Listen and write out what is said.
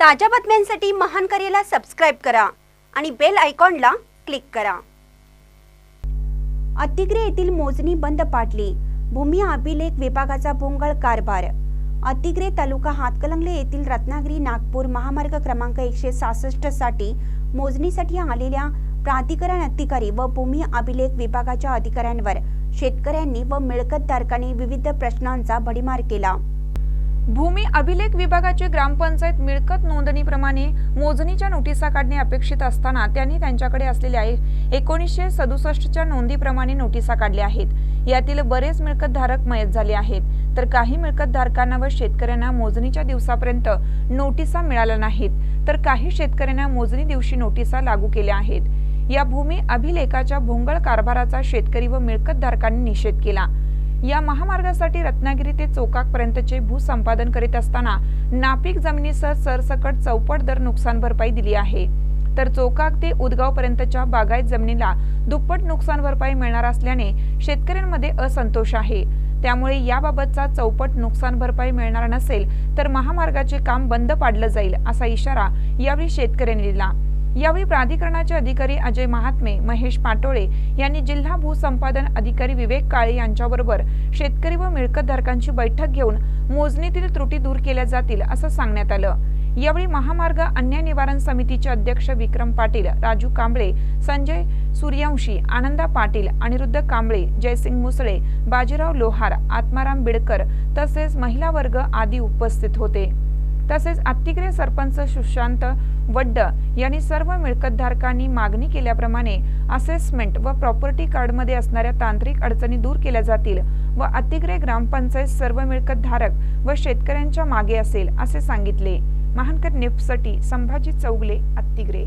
ताज्या बातम्यांसाठी महान करेला सबस्क्राईब करा आणि बेल आयकॉनला क्लिक करा. अतिग्रे येथील मोजणी बंद पाडली. भूमी अभिलेख विभागाचा भोंगळ कारभार. अतिग्रे तालुका हातकलंगले येथील रत्नागिरी नागपूर महामार्ग क्रमांक एकशे सहासष्टसाठी मोजणीसाठी आलेल्या प्राधिकरण अधिकारी व भूमी अभिलेख विभागाच्या अधिकाऱ्यांवर शेतकऱ्यांनी व मिळकतधारकांनी विविध प्रश्नांचा भडीमार केला. भूमी अभिलेख विभागाचे ग्रामपंचायत मिळकत नोंदणीप्रमाणे मोजणीच्या नोटिसा काढणे अपेक्षित असताना त्यांनी त्यांच्याकडे असलेल्या एकोणीसशे सदुसष्टच्या नोंदीप्रमाणे नोटिसा काढल्या आहेत. यातील बरेच मिळकतधारक मयत झाले आहेत. तर काही मिळकतधारकांना व शेतकऱ्यांना मोजणीच्या दिवसापर्यंत नोटिसा मिळाल्या नाहीत. तर काही शेतकऱ्यांना मोजणी दिवशी नोटिसा लागू केल्या आहेत. या भूमी अभिलेखाच्या भोंगळ कारभाराचा शेतकरी व मिळकतधारकांनी निषेध केला. या महामार्गासाठी रत्नागिरी ते चोकाकपर्यंतचे भूसंपादन करीत असताना नापीक जमिनीसह सरसकट चौपट दर नुकसान भरपाई दिली आहे. तर चोकाक ते उदगाव पर्यंतच्या बागायत जमिनीला दुप्पट नुकसान भरपाई मिळणार असल्याने शेतकऱ्यांमध्ये असंतोष आहे. त्यामुळे याबाबतचा चौपट नुकसान भरपाई मिळणार नसेल तर महामार्गाचे काम बंद पाडलं जाईल असा इशारा यावेळी शेतकऱ्यांनी दिला. यावेळी प्राधिकरणाचे अधिकारी अजय महात्मे महेश पाटोळे यांनी जिल्हा भूसंपादन अधिकारी विवेक काळे यांच्याबरोबर शेतकरी व मिळकतधारकांची बैठक घेऊन मोजणीतील त्रुटी दूर केल्या जातील असं सांगण्यात आलं. यावेळी महामार्ग अन्याय निवारण समितीचे अध्यक्ष विक्रम पाटील राजू कांबळे संजय सूर्यवंशी आनंदा पाटील अनिरुद्ध कांबळे जयसिंग मुसळे बाजीराव लोहार आत्माराम बिडकर तसेच महिला वर्ग आदी उपस्थित होते. तसेच अत्तिग्रे सरपंच सुशांत वड्ड यांनी सर्व मिळकतधारकांनी मागणी केल्याप्रमाणे असेसमेंट व प्रॉपर्टी कार्डमध्ये असणाऱ्या तांत्रिक अडचणी दूर केल्या जातील व अतिग्रे ग्रामपंचायत सर्व मिळकतधारक व शेतकऱ्यांच्या मागे असेल असे सांगितले. महानकर नेफसाठी संभाजी चौगले अत्तिग्रे